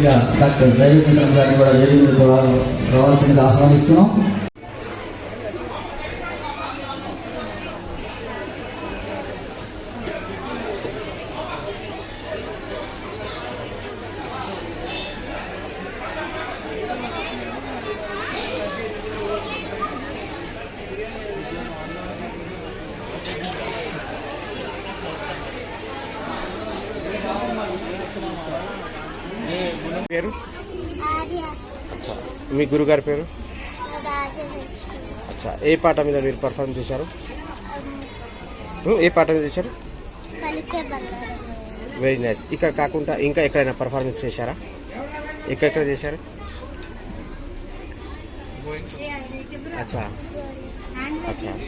ముఖ్యంగా doctor driving గారిని కూడా వేదిక రావాల్సిందిగా ఆహ్వానిస్తున్నాం. పేరు? మీ గురుగారి పేరు? అచ్చా. ఏ పాట మీద మీరు పర్ఫార్మ్ చేశారు? ఏ పాట మీద చేశారు? వెరీ నైస్ ఇక్కడ కాకుండా ఇంకా ఎక్కడైనా పర్ఫార్మెన్స్ చేశారా? ఎక్కడెక్కడ చేశారు? అచ్చా. అచ్చా.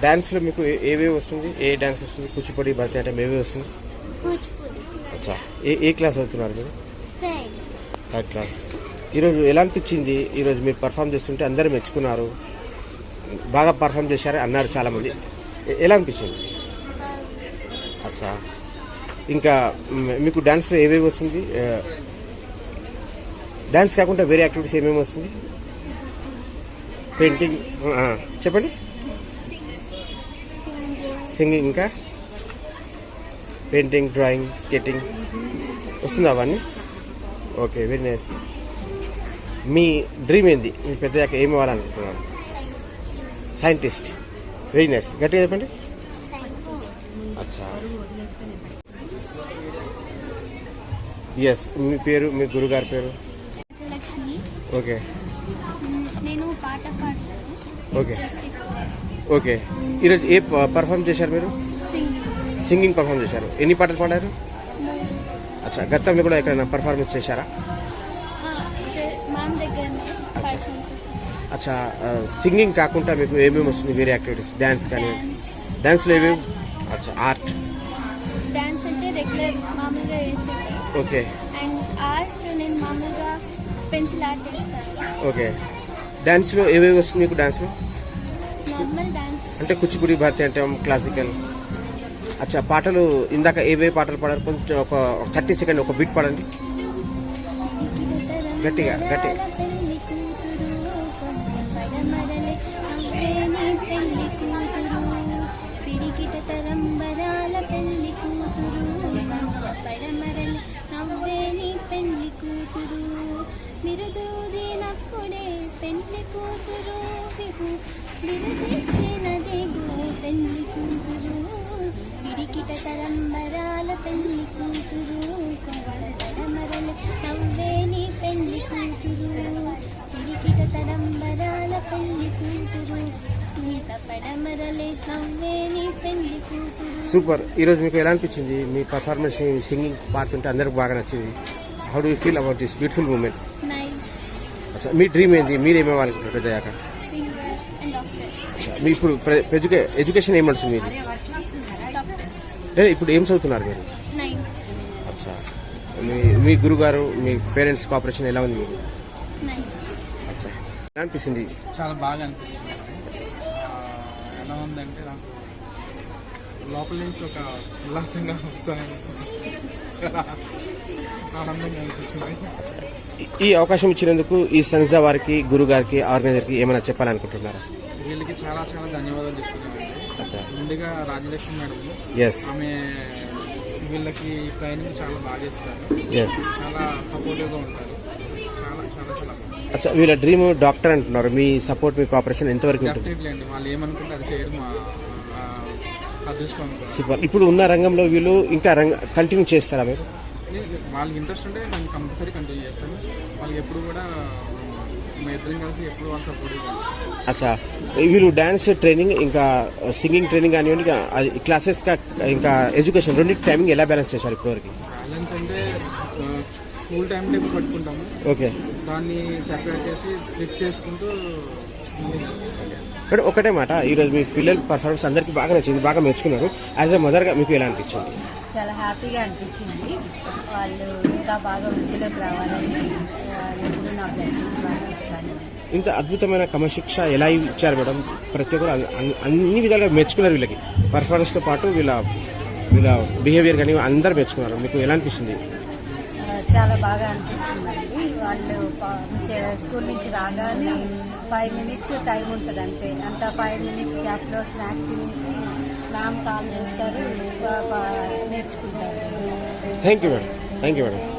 డ్యాన్స్లో మీకు ఏ- ఏవేవి వస్తుంది? ఏ డ్యాన్స్ వస్తుంది? కూచిపూడి భరతనాట్యం ఏవేవి వస్తుంది? అచ్చా. ఏ ఏ క్లాస్ అవుతున్నారు మీరు? థర్డ్ క్లాస్ ఈరోజు ఎలా అనిపించింది ఈరోజు మీరు పర్ఫామ్ చేస్తుంటే అందరూ మెచ్చుకున్నారు. బాగా పర్ఫామ్ చేశారు అన్నారు చాలామంది. ఎలా అనిపించింది? అచ్చా. ఇంకా మీకు డాన్స్లో ఏవేవి వస్తుంది? డ్యాన్స్ డాన్స్ కాకుండా వేరే యాక్టివిటీస్ ఏమేమి వస్తుంది? పెయింటింగ్ చెప్పండి. సింగింగ్ సింగింగ్ ఇంకా? పెయింటింగ్ డ్రాయింగ్ స్కెటింగ్ వస్తుందా అవన్నీ? ఓకే వెరీ నైస్ మీ డ్రీమ్ ఏంది? మీ పెద్దయ్యాక ఏమి అవ్వాలనుకుంటున్నారు సైంటిస్ట్ వెరీ నైస్ గట్టిగా చెప్పండి. అచ్చా. ఎస్ మీ పేరు మీ గురుగారి పేరు? ఓకే. నేను పాట పాడతాను. ఓకే. ఓకే. ఈరోజు ఏ పర్ఫామ్ చేశారు మీరు? సింగింగ్ సింగింగ్ పర్ఫామ్ చేశారు. ఎన్ని పాటలు పాడారు? అచ్చా గతంలో కూడా ఎక్కడైనా పర్ఫార్మెన్స్ చేశారా? అచ్చా సింగింగ్ కాకుండా మీకు ఏమేమి వస్తుంది? వేరే యాక్టివిటీస్ డ్యాన్స్ కానీ? డ్యాన్స్లో ఏమేమి? అచ్చా ఆర్ట్ డాన్స్ అంటే రెగ్యులర్ మామూలుగా వేసేది. ఓకే. అండ్ ఆర్ట్ నేను మామూలుగా పెన్సిల్ ఆర్ట్ వేస్తాను. ఓకే. డ్యాన్స్లో ఏవేవి వస్తుంది మీకు డ్యాన్స్లో నార్మల్ డాన్స్ అంటే కూచిపూడి భరతనాట్యం క్లాసికల్ అచ్చా పాటలు ఇందాక ఏవే పాటలు పాడారు కొంచెం ఒక థర్టీ సెకండ్ ఒక బిట్ పాడండి గట్టిగా, గట్టిగా. పెళ్ళి కూతురు కూతురు కూతురు కూతురు కూతురు విహు విరుదిచ్చినదే గో పెళ్ళి కూతురు పిడికిట తరంబరాల పెళ్ళి కూతురు పడమరలే నవ్వేని పెళ్ళి కూతురు. పిడికిట తరంబరాల పెళ్ళి కూతురు. సూపర్ ఈరోజు మీకు ఎలా అనిపించింది? మీ పర్ఫార్మెన్స్ సింగింగ్ పాడుతుంటే అందరికి బాగా నచ్చింది. How do feel about this beautiful moment me dream ఏంది? మీరు ఏమేవాలనుకుంటారు పెద్దయ్యాక? మీ ఇప్పుడు ఎడ్యుకే ఎడ్యుకేషన్ ఏం నడుస్తుంది మీది? డాక్టర్ లేదా ఇప్పుడు ఏం చదువుతున్నారు మీరు? నైన్ అచ్చా. మీ మీ గురుగారు మీ పేరెంట్స్ కోఆపరేషన్ ఎలా ఉంది? మీకు నైన్ అచ్చా. ఎలా అనిపిస్తుంది? చాలా బాగా అనిపించింది ఆ, ఎలా ఉందంటే నాకు లోపల నుంచి ఒక ఉల్లాసంగా ఉత్సాహంగా చాలా ఆనందంగా అనిపించింది ఈ- అవకాశం ఇచ్చినందుకు ఈ సంస్థ వారికి గురుగారికి ఆర్గనైజర్కి ఏమైనా చెప్పాలనుకుంటున్నారా? వీళ్ళకి చాలా చాలా ధన్యవాదాలు చెప్తున్నానండి అచ్చా ముందుగా రాజలక్ష్మి మేడం. ఎస్ ఆమె వీళ్ళకి ట్రైనింగ్ చాలా బాగా చేస్తారు. ఎస్ చాలా సపోర్టివ్గా ఉంటారు. చాలా చాలా చాలా. అచ్చా వీళ్ళ డ్రీమ్ డాక్టర్ అంటున్నారు. మీ సపోర్ట్ మీ కోఆపరేషన్ ఎంతవరకు ఉంటుంది? డెఫినెట్లీ అండి. వాళ్ళు ఏమనుకుంటే అది చేయడం మా ఆ, అదృష్టం. అనుకో సూపర్ ఇప్పుడు ఉన్న రంగంలో వీళ్ళు ఇంకా రంగ కంటిన్యూ చేస్తారా మీరు? వాళ్ళకి ఇంట్రెస్ట్ ఉంటే నేను కంపల్సరీ కంటిన్యూ చేస్తాను వాళ్ళకి ఎప్పుడు కూడా మా ఇద్దరం కలిసి ఎప్పుడు వాళ్ళు సపోర్ట్ అచ్చా వీళ్ళు డ్యాన్స్ ట్రైనింగ్ ఇంకా సింగింగ్ ట్రైనింగ్ కానివ్వండి క్లాసెస్ కా ఇంకా ఎడ్యుకేషన్ రెండింటి టైమింగ్ ఎలా బ్యాలెన్స్ చేశారు ఇప్పటివరకు? బ్యాలెన్స్ అంటే స్కూల్ టైం టేబుల్ పట్టుకుంటాము. ఓకే. దాన్ని సెపరేట్ చేసి స్ప్లిట్ చేసుకుంటూ బట్ ఒకటే మాట ఈరోజు మీ పిల్లల పర్ఫార్మెన్స్ అందరికీ బాగా నచ్చింది బాగా మెచ్చుకున్నారు. యాజ్ ఎ మదర్గా మీకు ఎలా అనిపించింది? చాలా హ్యాపీగా అనిపించింది. వాళ్ళు ఇంకా బాగా వృద్ధిలోకి రావాలని నా బ్లెస్సింగ్స్ ఇంత అద్భుతమైన క్రమశిక్ష ఎలా ఇచ్చారు మేడం? ప్రతి ఒక్కరు అన్- అన్- అన్ని విధాలుగా మెచ్చుకున్నారు వీళ్ళకి. పర్ఫార్మెన్స్తో పాటు వీళ్ళ వీళ్ళ బిహేవియర్ కానీ అందరు మెచ్చుకున్నారు. మీకు ఎలా అనిపిస్తుంది? చాలా బాగా అనిపిస్తుందండి. వాళ్ళు స్కూల్ నుంచి రాగానే ఫైవ్ మినిట్స్ టైం ఉంటుంది అంతే. అంత ఫైవ్ మినిట్స్ గ్యాప్లో స్నాక్ తినేసి మ్యామ్ కాల్ చేస్తారు. నేర్చుకుంటారు. Thank you madam thank you madam